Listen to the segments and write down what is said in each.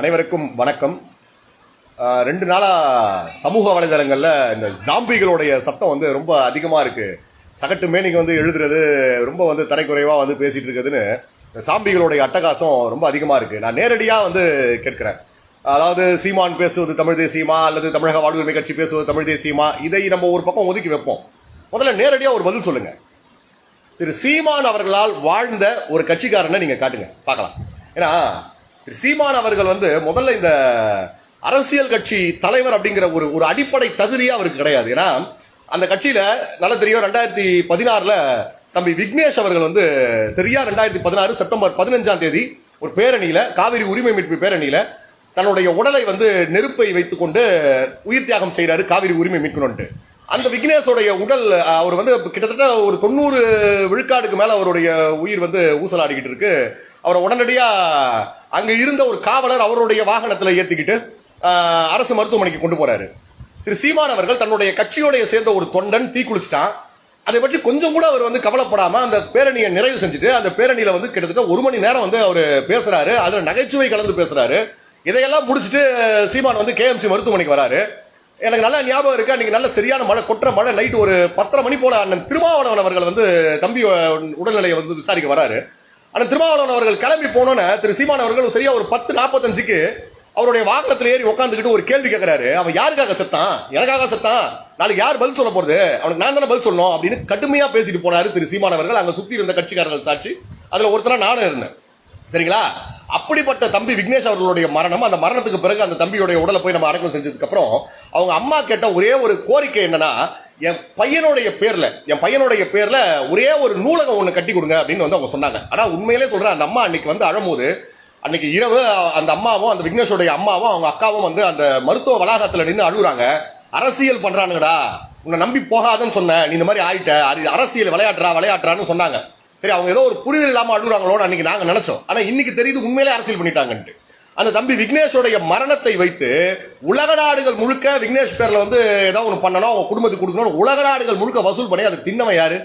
அனைவருக்கும் வணக்கம். ரெண்டு நாளாக சமூக வலைதளங்களில் இந்த ஜாம்பிகளுடைய சத்தம் வந்து ரொம்ப அதிகமாக இருக்குது சகட்டு மேனிக்கு வந்து எழுதுறது ரொம்ப வந்து தரைக்குறைவாக வந்து பேசிகிட்டு இருக்குதுன்னு இந்த சாம்பிகளுடைய அட்டகாசம் ரொம்ப அதிகமாக இருக்குது நான் நேரடியாக வந்து கேட்குறேன். அதாவது சீமான் பேசுவது தமிழ் தேசியமா அல்லது தமிழக வாழ்வுரிமை கட்சி பேசுவது தமிழ் தேசியமா? இதை நம்ம ஒரு பக்கம் ஒதுக்கி வைப்போம். முதல்ல நேரடியாக ஒரு பதில் சொல்லுங்க. திரு சீமான் அவர்களால் வாழ்ந்த ஒரு கட்சிக்காரனை நீங்கள் காட்டுங்க. பார்க்கலாம். ஏன்னா திரு சீமான் அவர்கள் வந்து முதல்ல இந்த அரசியல் கட்சி தலைவர் அப்படிங்கிற ஒரு ஒரு அடிப்படை தகுதியே அவருக்கு கிடையாது. ஏன்னா அந்த கட்சியில நல்ல தெரியும் ரெண்டாயிரத்தி பதினாறுல தம்பி விக்னேஷ் அவர்கள் வந்து சரியா ரெண்டாயிரத்தி பதினாறு செப்டம்பர் பதினஞ்சாம் தேதி ஒரு பேரணியில காவிரி உரிமை மீட்பு பேரணியில தன்னுடைய உடலை வந்து நெருப்பை வைத்துக்கொண்டு உயிர் தியாகம் செய்கிறாரு காவிரி உரிமை மீட்கணும்ட்டு அந்த விக்னேஷோடைய உடல் அவர் வந்து கிட்டத்தட்ட ஒரு தொண்ணூறு விழுக்காடுக்கு மேல அவருடைய உயிர் வந்து ஊசலாடிக்கிட்டு இருக்கு. அவரை உடனடியாக அங்கே இருந்த ஒரு காவலர் அவருடைய வாகனத்தில் ஏற்றிக்கிட்டு அரசு மருத்துவமனைக்கு கொண்டு போறாரு. திரு சீமான் அவர்கள் தன்னுடைய கட்சியோடைய சேர்ந்த ஒரு தொண்டன் தீ குளிச்சிட்டான். அதை பற்றி கொஞ்சம் கூட அவர் வந்து கவலைப்படாம அந்த பேரணியை நிறைவு செஞ்சுட்டு அந்த பேரணியில வந்து கிட்டத்தட்ட ஒரு மணி நேரம் வந்து அவர் பேசுறாரு. அதுல நகைச்சுவை கலந்து பேசுறாரு. இதையெல்லாம் முடிச்சுட்டு சீமான் வந்து கேஎம்சி மருத்துவமனைக்கு வராரு. எனக்கு நல்ல ஞாபகம் இருக்கு அன்னைக்கு நல்ல சரியான மழை கொட்டுற மழை நைட் ஒரு பத்தரை மணி போல அண்ணன் திருமாவளவன் அவர்கள் வந்து தம்பி உடல்நிலையை வந்து விசாரிக்க வராரு. ஆனால் திருமாவளவன் அவர்கள் கிளம்பி போனோன்னு திரு சீமான் அவர்கள் சரியா ஒரு பத்து நாற்பத்தஞ்சுக்கு அவருடைய வாகனத்தில் ஏறி உட்காந்துக்கிட்டு ஒரு கேள்வி கேட்கிறாரு அவன் யாருக்காக செத்தான்? எனக்காக செத்தான்? நாளைக்கு யார் பதில் சொல்ல போறது? அவனுக்கு நான் தானே பதில் சொல்லணும் அப்படின்னு கடுமையா பேசிட்டு போனாரு திரு சீமான் அவர்கள். அங்க சுத்தி இருந்த கட்சிக்காரர்கள் சாட்சி. அதுல ஒருத்தரா நானும் இருந்தேன் சரிங்களா? அப்படிப்பட்ட தம்பி விக்னேஷ் அவர்களுடைய மரணம். அந்த மரணத்துக்கு பிறகு அந்த தம்பியுடைய உடலை போய் நம்ம அடக்கம் செஞ்சதுக்கு அப்புறம் அவங்க அம்மா கேட்ட ஒரே ஒரு கோரிக்கை என்னன்னா என் பையனுடைய பேர்ல என் பையனுடைய பேர்ல ஒரே ஒரு நூலகம் ஒன்று கட்டி கொடுங்க அப்படின்னு வந்து அவங்க சொன்னாங்க. ஆனா உண்மையிலே சொல்றேன் அந்த அம்மா அன்னைக்கு வந்து அழும்போது அன்னைக்கு இரவு அந்த அம்மாவும் அந்த விக்னேஷோடைய அம்மாவும் அவங்க அக்காவும் வந்து அந்த மருத்துவ வளாகத்துல நின்று அழுகுறாங்க. அரசியல் பண்றானுங்கடா உன்னை நம்பி போகாதன்னு சொன்னேன் நீ இந்த மாதிரி ஆயிட்ட அது அரசியல் விளையாடுறா விளையாடுறான்னு சொன்னாங்க. சரி அவங்க ஏதோ ஒரு புரிதல் இல்லாம அழுகுறாங்களோன்னு அன்னைக்கு நாங்க நினைச்சோம். ஆனா இன்னைக்கு தெரியுது உண்மையிலே அரசியல் பண்ணிட்டாங்கன்ட்டு. அந்த தம்பி விக்னேஷோடைய மரணத்தை வைத்து உலக நாடுகள் முழுக்க விக்னேஷ் பேர்ல வந்து ஏதாவது ஒன்று பண்ணணும் அவங்க குடும்பத்துக்கு கொடுக்கணும் உலக நாடுகள் முழுக்க வசூல் பண்ணி அதுக்கு தின்னவன் யாரு?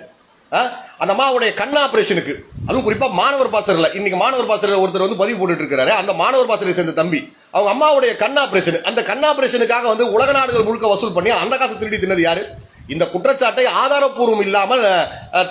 அந்த அம்மாவுடைய கண் ஆபரேஷனுக்கு. அதுவும் குறிப்பா மாணவர் பாசரில் இன்னைக்கு மாணவர் பாசரில் ஒருத்தர் வந்து பதிவு போட்டுட்டு இருக்கிறாரு. அந்த மாணவர் பாசரை சேர்ந்த தம்பி. அவங்க அம்மாவுடைய கண் ஆபரேஷன். அந்த கண் ஆபரேஷனுக்காக வந்து உலக நாடுகள் முழுக்க வசூல் பண்ணி அந்த காசை திருடி தின்னது யாரு? இந்த குற்றச்சாட்டை ஆதாரப்பூர்வம் இல்லாமல்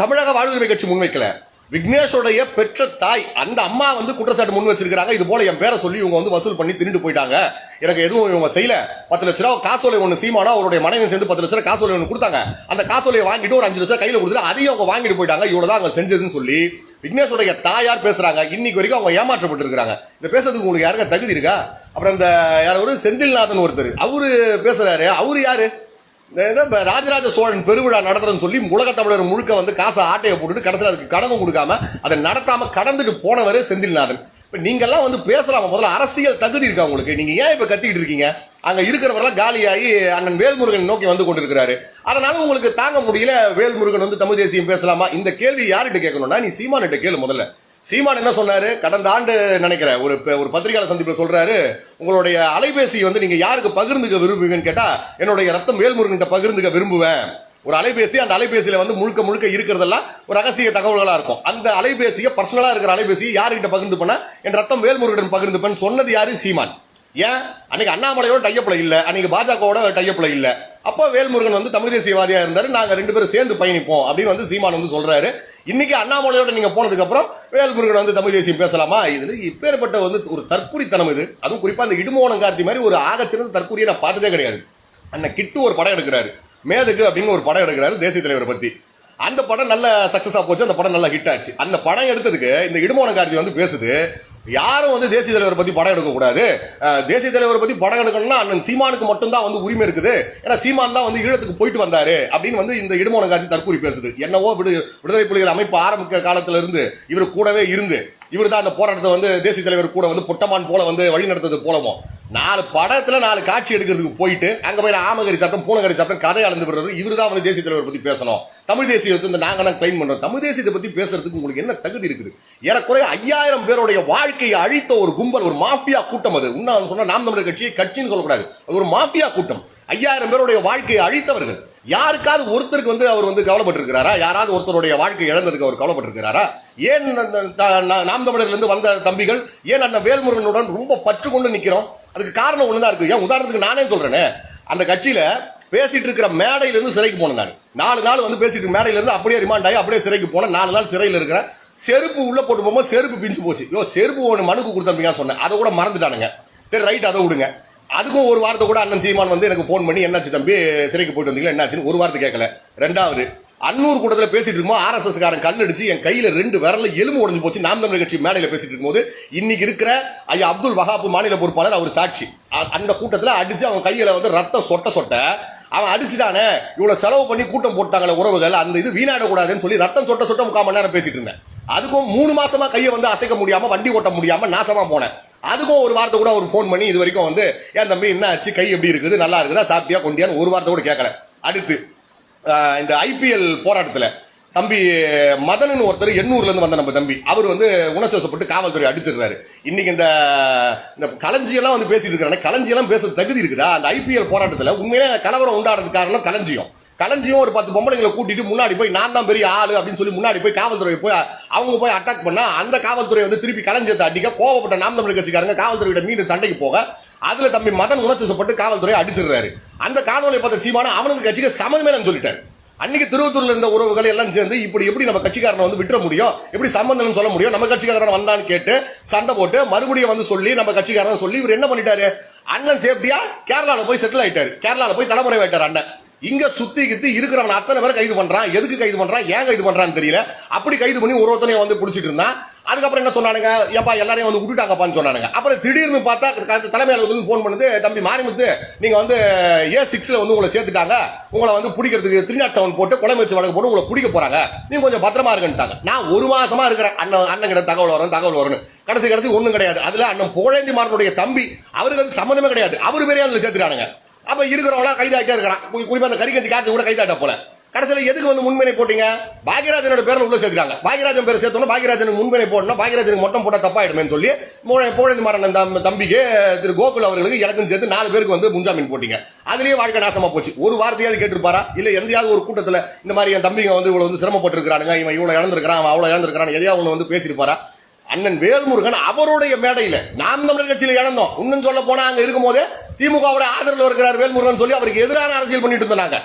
தமிழக வாழ்வுரிமை கட்சி முன்வைக்கல. விக்னேஷோடைய பெற்ற தாய் அந்த அம்மா வந்து குற்றச்சாட்டு முன் வச்சிருக்காங்க இது போல என் பேரை சொல்லி இவங்க வந்து வசூல் பண்ணி திருட்டு போயிட்டாங்க. எனக்கு எதுவும் இவங்க செய்யல. பத்து லட்ச ரூபா காசோலை ஒன்று சீமானா அவருடைய மனைவி சேர்ந்து பத்து லட்ச ரூபா காசோலை ஒன்று கொடுத்தாங்க. அந்த காசோலையை வாங்கிட்டு ஒரு அஞ்சு லட்சம் கையில் கொடுத்துட்டு அதையும் அவங்க வாங்கிட்டு போயிட்டாங்க. இவ்வளவு தான் அவங்க செஞ்சதுன்னு சொல்லி விக்னேஷோடைய தாயார் பேசுறாங்க. இன்னைக்கு வரைக்கும் அவங்க ஏமாற்றப்பட்டு இருக்காங்க இந்த பேசுறதுக்கு உங்களுக்கு யாருக்கா தகுதி இருக்கா? அப்புறம் இந்த யார் ஒரு செந்தில்நாதன் ஒருத்தர். அவரு பேசுறாரு. அவரு யாரு? ராஜராஜ சோழன் பெருவிழா நடத்துறதுன்னு சொல்லி உலக தமிழர் முழுக்க வந்து காசை ஆட்டையை போட்டுட்டு கடைசியில் அதுக்கு கடனும் கொடுக்காம அதை நடத்தாம கடந்துட்டு போனவர் செந்தில்நாதன். இப்போ நீங்கெல்லாம் வந்து பேசலாமா முதல்ல அரசியல் தகுதி இருக்கா உங்களுக்கு? நீங்கள் ஏன் இப்போ கத்திக்கிட்டு இருக்கீங்க? அங்கே இருக்கிறவரெல்லாம் காலியாகி அண்ணன் வேல்முருகன் நோக்கி வந்து கொண்டிருக்கிறாரு. அதனால உங்களுக்கு தாங்க முடியல வேல்முருகன் வந்து தமிழ் தேசியம் பேசலாமா? இந்த கேள்வி யார்கிட்ட கேட்கணும்னா நீ சீமான்கிட்ட கேளு முதல்ல. சீமான் என்ன சொன்னாரு? கடந்த ஆண்டு நினைக்கிறேன். ஒரு ஒரு பத்திரிகையாளர் சந்திப்பில் சொல்றாரு உங்களுடைய அலைபேசி வந்து நீங்க யாருக்கு பகிர்ந்துக்க விரும்புவீங்கன்னு கேட்டா என்னுடைய ரத்தம் வேல்முருகன்கிட்ட பகிர்ந்துக்க விரும்புவேன். ஒரு அலைபேசி அந்த அலைபேசியில வந்து முழுக்க முழுக்க இருக்கிறதெல்லாம் ஒரு ரகசிய தகவல்களா இருக்கும். அந்த அலைபேசியை பர்சனலா இருக்கிற அலைபேசியை யாருக்கிட்ட பகிர்ந்து பண்ண என் ரத்தம் வேல்முருகன் பகிர்ந்துப்பேன் சொன்னது யாரு? சீமான். ஏன்? அன்னைக்கு அண்ணாமலையோட டையப்பில் இல்லை. அன்னைக்கு பாஜகவோட டையப்பில் இல்லை. அப்போ வேல்முருகன் வந்து தமிழ் தேசியவாதியா இருந்தாரு. நாங்க ரெண்டு பேரும் சேர்ந்து பயணிப்போம். அப்படின்னு வந்து சீமான் வந்து சொல்றாரு. இன்னைக்கு அண்ணாமலையோட நீங்க போனதுக்கு அப்புறம் வேல்முருகன் வந்து தமிழ் தேசியம் பேசலாமா? இது இப்பேற்பட்ட வந்து ஒரு தற்குறித்தனம் இது. அதுவும் குறிப்பா அந்த இடுமோனம் கார்த்தி மாதிரி ஒரு ஆகச்சிறந்த தற்குறியை நான் பார்த்ததே கிடையாது. அண்ணன் கிட்டு ஒரு படம் எடுக்கிறாரு. மேதுக்கு அப்படின்னு ஒரு படம் எடுக்கிறாரு தேசிய தலைவரை பத்தி. அந்த படம் நல்ல சக்சஸா போச்சு அந்த படம் நல்லா ஹிட் ஆச்சு. அந்த படம் எடுத்ததுக்கு இந்த இடுமோன கார்த்தி வந்து பேசுது யாரும் வந்து தேசிய தலைவரை பத்தி படம் எடுக்கக்கூடாது தேசிய தலைவரை பத்தி படம் எடுக்கணும்னா அண்ணன் சீமானுக்கு மட்டும்தான் வந்து உரிமை இருக்குது. ஏன்னா சீமான் தான் வந்து ஈழத்துக்கு போயிட்டு வந்தாரு அப்படின்னு வந்து இந்த இடுமோன காட்சி தற்கூறி பேசுது. என்னவோ விடு விடுதலை புலிகள் அமைப்பு ஆரம்பிக்க காலத்துல இருந்து இவர் கூடவே இருந்து. இவர் தான் அந்த போராட்டத்தை வந்து தேசிய தலைவர் கூட வந்து பொட்டமான் போல வந்து வழி நடத்தது போலவும். நாலு படத்துல நாலு காட்சி எடுக்கிறதுக்கு போயிட்டு அங்க போய் ஆமகரி சட்டம் பூனகரி சட்டம் கதை அளந்து விடுறது இவர் தான் வந்து தேசிய தலைவர் பத்தி பேசணும். தமிழ் தேசியத்தை இந்த நாங்க தான் கிளைம் பண்றோம். தமிழ் தேசியத்தை பத்தி பேசுறதுக்கு உங்களுக்கு என்ன தகுதி இருக்குது? ஏறக்குறைய ஐயாயிரம் பேருடைய வாழ்க்கையை அழித்த ஒரு கும்பல் ஒரு மாஃபியா கூட்டம் அது. உன்னா சொன்னா நாம் தமிழர் கட்சியை கட்சின்னு சொல்லக்கூடாது. அது ஒரு மாஃபியா கூட்டம். ஐயாயிரம் பேருடைய வாழ்க்கையை அழித்தவர்கள். யாருக்காவது ஒருத்தருக்கு வந்து அவர் வந்து கவலைப்பட்டிருக்கிறாரா? யாராவது ஒருத்தருடைய வாழ்க்கை இழந்ததுக்கு அவர் கவலைப்பட்டிருக்கிறாரா? ஏன் அந்த த- நாம் தமிழர்லேருந்து வந்த தம்பிகள் ஏன் அந்த வேல்முருகனுடன் ரொம்ப பற்று கொண்டு நிற்கிறோம் அதுக்கு காரணம் ஒண்ணுதான் இருக்கு. ஏன் உதாரணத்துக்கு நானே சொல்றேனே. அந்த கட்சியில பேசிட்டு இருக்கிற மேடையிலேருந்து சிறைக்கு போனேன் நான். நாலு நாள் வந்து பேசிட்டு மேடையிலேருந்து அப்படியே ரிமாண்ட் ஆகி அப்படியே சிறைக்கு போனேன். நாலு நாள் சிறையில் இருக்கிறேன். செருப்பு உள்ள போட்டு போகும்போது செருப்பு பிஞ்சு போச்சு. யோ செருப்பு ஒன்று மனுக்கு கொடுத்தீங்கன்னு சொன்னேன். அதை கூட மறந்துட்டானுங்க. சரி ரைட் அதை விடுங்க. அதுக்கும் ஒரு வாரத்தை கூட அண்ணன் சீமான் வந்து எனக்கு ஃபோன் பண்ணி என்னாச்சு தம்பி? சிறைக்கு போயிட்டு வந்தீங்களா? என்னாச்சுன்னு? ஒரு வாரத்தை கேட்கல. ரெண்டாவது அன்னூர் கூட்டத்தில் பேசிட்டு இருக்கும்போது ஆர்எஸ்எஸ் காரன் கல் அடிச்சு என் கையில் ரெண்டு விரல எலும்பு உடஞ்சு போச்சு. நாம் தமிழர் கட்சி மேடையில் பேசிட்டு இருக்கும்போது இன்னைக்கு இருக்கிற ஐயா அப்துல் வஹாப் மாநில பொறுப்பாளர் அவர் சாட்சி. அந்த கூட்டத்தில் அடிச்சு அவன் கையில் வந்து ரத்தம் சொட்ட சொட்ட அவன் அடிச்சுட்டானே இவ்வளோ செலவு பண்ணி கூட்டம் போட்டாங்களே உறவுகள் அந்த இது வீணாடக்கூடாதுன்னு சொல்லி ரத்தம் சொட்ட சொட்ட முக்கால் மணி நேரம் பேசிட்டு இருந்தேன். அதுக்கும் மூணு மாசமா கையை வந்து அசைக்க முடியாம வண்டி ஓட்ட முடியாம நாசமா போனேன். அதுக்கும் ஒரு வார்த்தை கூட அவர் ஃபோன் பண்ணி இது வரைக்கும் வந்து ஏன் தம்பி என்ன ஆச்சு? கை எப்படி இருக்குது? நல்லா இருக்குதா? சாப்பிட்டியா? கொண்டியான்னு ஒரு வார்த்தை கூட கேட்கல அடுத்து இந்த ஐபிஎல் போராட்டத்தில் தம்பி மதனன் ஒருத்தர் எண்ணூர்லேருந்து வந்த நம்ம தம்பி அவர் வந்து உணச்சோசப்பட்டு காவல்துறை அடிச்சிருக்காரு இன்னைக்கு இந்த இந்த களஞ்சியெல்லாம் வந்து பேசிட்டு இருக்கிறாங்க களஞ்சியெல்லாம் பேச தகுதி இருக்குதா? அந்த ஐபிஎல் போராட்டத்தில் உண்மையிலே கலவரம் உண்டாடுறது காரணம் களஞ்சியம் களஞ்சியம் ஒரு பத்து பொம்பளைங்களை கூட்டிட்டு முன்னாடி போய் நான் தான் பெரிய ஆளு அப்படின்னு சொல்லி முன்னாடி போய் காவல்துறை போய் அவங்க போய் அட்டாக் பண்ணா அந்த காவல்துறை வந்து திருப்பி களஞ்சியத்தை அடிக்க கோவப்பட்ட நாம் தமிழ் கட்சிக்காரங்க காவல்துறையிட மீண்டும் சண்டைக்கு போக அதுல தம்பி மதன் உணர்ச்சிப்பட்டு காவல்துறை அடிச்சிடுறாரு. அந்த காணொலி பார்த்த சீமான அவனுக்கு கட்சிக்கு சம்மந்தமே சொல்லிட்டாரு. அன்னைக்கு திருவத்தூர்ல இருந்த உறவுகள் எல்லாம் சேர்ந்து இப்படி எப்படி நம்ம கட்சிக்காரனை வந்து விட்டுற முடியும்? எப்படி சம்பந்தம் சொல்ல முடியும்? நம்ம கட்சிக்காரன் வந்தான்னு கேட்டு சண்டை போட்டு மறுபடியும் வந்து சொல்லி நம்ம கட்சிக்காரன் சொல்லி இவர் என்ன பண்ணிட்டாரு? அண்ணன் சேஃப்டியா கேரளாவில் போய் செட்டில் ஆயிட்டாரு. கேரளாவில் போய் தலைமுறை ஆயிட்டார் அண்ணன். இங்க சுத்தி கித்தி இருக்கிறவன் அத்தனை பேரை கைது பண்றான். எதுக்கு கைது பண்றான்? ஏன் கைது பண்றான்னு தெரியல. அப்படி கைது பண்ணி ஒரு ஒருத்தனையும் வந்து பிடிச்சிட்டு இருந்தான். அதுக்கப்புறம் என்ன சொன்னானுங்க? ஏப்பா எல்லாரையும் வந்து விட்டுட்டாங்கப்பான்னு சொன்னானுங்க. அப்புறம் திடீர்னு பார்த்தா க- தலைமை அலுவலகத்துக்கு ஃபோன் பண்ணுது தம்பி மாரிமுத்து நீங்க வந்து ஏ சிக்ஸ்ல வந்து உங்களை சேர்த்துட்டாங்க. உங்களை வந்து பிடிக்கிறதுக்கு த்ரீ நாட் செவன் போட்டு கொலை முயற்சி வழக்கு போட்டு உங்களை பிடிக்க போறாங்க. நீங்க கொஞ்சம் பத்திரமா இருக்குன்ட்டாங்க நான் ஒரு மாசமா இருக்கிறேன். அண்ணன் அண்ணன் கிட்ட தகவல் வரும் தகவல் வரும்னு கடைசி கடைசி ஒண்ணும் கிடையாது. அதுல அண்ணன் புகழேந்தி மாறனுடைய தம்பி அவருக்கு வந்து சம்மந்தமே கிடையாது. அவர் பேரே அதுல சேர்த்துட்டானுங்க. அப்ப இருக்கிறவங்களா கைதாகிட்டே இருக்கிறான் குறிப்பா அந்த கறிக்கட்சி காத்து கூட கைதாட்ட போல. கடைசியில் எதுக்கு வந்து முன்மனை போட்டீங்க? பாக்யராஜனோட பேரில் உள்ள சேர்த்துக்காங்க பாக்யராஜன் பேர் சேர்த்தோம்னா பாக்யராஜனுக்கு முன்மனை போடணும். பாக்யராஜனுக்கு மொட்டம் போட்டா தப்பாயிடுமேன்னு சொல்லி புகழேந்தி மாறன் தம்- தம்பிக்கு திரு கோகுல் அவர்களுக்கு எனக்கும் சேர்த்து நாலு பேருக்கு வந்து முன்ஜாமீன் போட்டீங்க. அதுலேயே வாழ்க்கை நாசமா போச்சு. ஒரு வார்த்தையாவது கேட்டிருப்பாரா? இல்ல எந்தையாவது ஒரு கூட்டத்தில் இந்த மாதிரி என் தம்பிங்க வந்து இவ்வளவு வந்து சிரமப்பட்டிருக்கிறானுங்க இவன் இவ்வளவு இழந்திருக்கிறான் அவன் அவ்வளவு இழந்திருக்கிறான் எதையா ஒன்று வந்து பேசியிருப்பாரா? அண்ணன் வேல்முருகன் அவருடைய மேடையில் நாம் தமிழர் கட்சியில் இழந்தோம். இன்னும் சொல்ல போனா அங்க இருக்கும் போதே திமுகவோட ஆதரவில் இருக்கிறார் வேல்முருகன் சொல்லி அவருக்கு எதிரான அரசியல் பண்ணிட்டு இருந்தாங்க.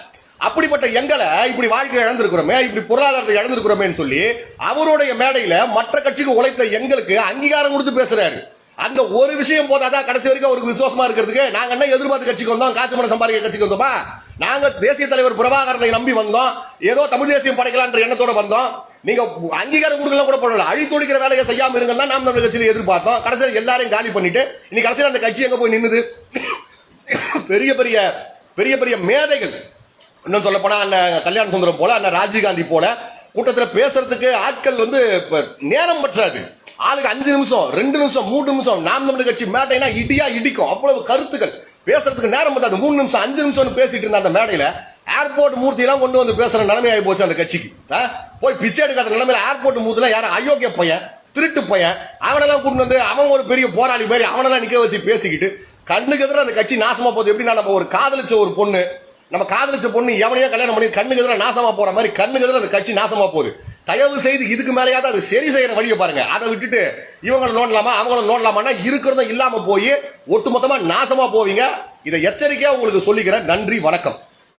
அப்படிப்பட்ட எங்களை இப்படி வாழ்க்கை இழந்திருக்கிறோமே இப்படி பொருளாதாரத்தை இழந்திருக்கிறோமேன்னு சொல்லி அவருடைய மேடையில மற்ற கட்சிக்கு உழைத்த எங்களுக்கு அங்கீகாரம் கொடுத்து பேசுறாரு. அந்த ஒரு விஷயம் போதாதான் கடைசி வரைக்கும் அவருக்கு விசுவாசமா இருக்கிறதுக்கு நாங்க என்ன எதிர்பார்த்து கட்சிக்கு வந்தோம்? காசு பணம் சம்பாதிக்க கட்சிக்கு வந்தோமா? நாங்க தேசிய தலைவர் பிரபாகரனை நம்பி வந்தோம். ஏதோ தமிழ் தேசியம் படைக்கலான்ற எண்ணத்தோட வந்தோம். நீங்க அங்கீகாரம் கொடுக்கலாம் கூட பண்ணல அழித்தொடிக்கிற வேலையை செய்யாம இருங்கன்னா நாம் தமிழ் கட்சியில எதிர்பார்த்தோம். கடைசியில் எல்லாரையும் காலி பண்ணிட்டு இன்னைக்கு கடைசியில் அந்த கட்சி எங்க போய் நின்னுது? பெரிய பெரிய பெரிய பெரிய மேதைகள். இன்னும் சொல்ல போனா அண்ணன் கல்யாண சுந்தரம் போல அண்ணன் ராஜீவ்காந்தி போல கூட்டத்தில் பேசுறதுக்கு ஆட்கள் வந்து நேரம் பற்றாது. ஆளுக்கு அஞ்சு நிமிஷம் ரெண்டு நிமிஷம் மூணு நிமிஷம் நாம் தமிழ் கட்சி மேடைனா இடியா இடிக்கும். அவ்வளவு கருத்துக்கள். பேசுறதுக்கு நேரம் பத்தாது. மூணு நிமிஷம் அஞ்சு நிமிஷம் பேசிட்டு இருந்த அந்த மேடையில ஏர்போர்ட் மூர்த்தி எல்லாம் கொண்டு வந்து பேசுற நிலைமை ஆகி போச்சு அந்த கட்சிக்கு. போய் பிச்சை எடுக்காத நிலைமையில ஏர்போர்ட் மூர்த்திலாம் யாரும் அயோக்கிய பையன் திருட்டு பையன். அவனெல்லாம் கூட்டு வந்து அவன் ஒரு பெரிய போராளி மாதிரி அவனெல்லாம் நிக்க வச்சு பேசிக்கிட்டு கண்ணுக்கு எதிராக அந்த கட்சி நாசமா போகுது. எப்படின்னா நம்ம ஒரு காதலிச்ச ஒரு பொண்ணு நம்ம காதலிச்ச பொண்ணு எவனையோ கல்யாணம் பண்ணி கண்ணுக்கு எதிராக நாசமா போற மாதிரி கண்ணுக்கு எதிராக அந்த கட்சி நாசமா போகுது. தயவு செய்து இதுக்கு மேலேயாவது அது சரி செய்யற வழியை பாருங்க. அதை விட்டுட்டு இவங்களை நோண்டலாமா அவங்கள நோண்டலாமான்னா இருக்கிறதும் இல்லாம போய் ஒட்டுமொத்தமா நாசமா போவீங்க. இதை எச்சரிக்கையா உங்களுக்கு சொல்லிக்கிறேன். நன்றி வணக்கம்.